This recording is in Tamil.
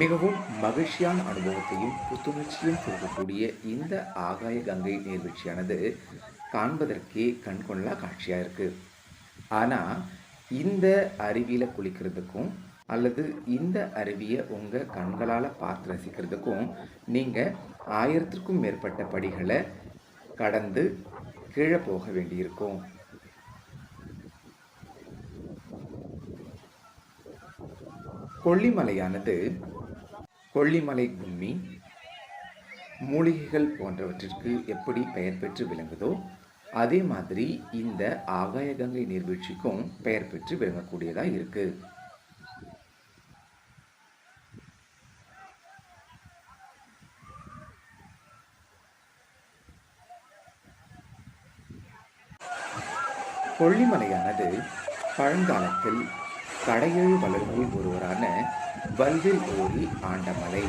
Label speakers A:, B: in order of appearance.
A: மிகவும் மகிழ்ச்சியான அனுபவத்தையும் புத்துணர்ச்சியும் கொடுக்கக்கூடிய இந்த ஆகாய கங்கை நீர்வீழ்ச்சியானது காண்பதற்கே கண்கொள்ளா காட்சியாக இருக்குது ஆனால் இந்த அருவியில் குளிக்கிறதுக்கும் அல்லது இந்த அருவியை உங்கள் கண்களால் பார்த்து ரசிக்கிறதுக்கும் நீங்கள் ஆயிரத்திற்கும் மேற்பட்ட படிகளை கடந்து கீழே போக வேண்டியிருக்கும். கொல்லிமலையானது கொல்லிமலை கும்மி மூலிகைகள் போன்றவற்றிற்கு எப்படி பெயர் பெற்று விளங்குதோ அதே மாதிரி இந்த ஆகாயகங்கை நீர்வீழ்ச்சிக்கும் பெயர் பெற்று விளங்கக்கூடியதாக இருக்கு. கொல்லிமலையானது பழங்காலத்தில் கடையெழு வளர்களில் ஒருவரான வல்வில் ஓடி ஆண்டமலை.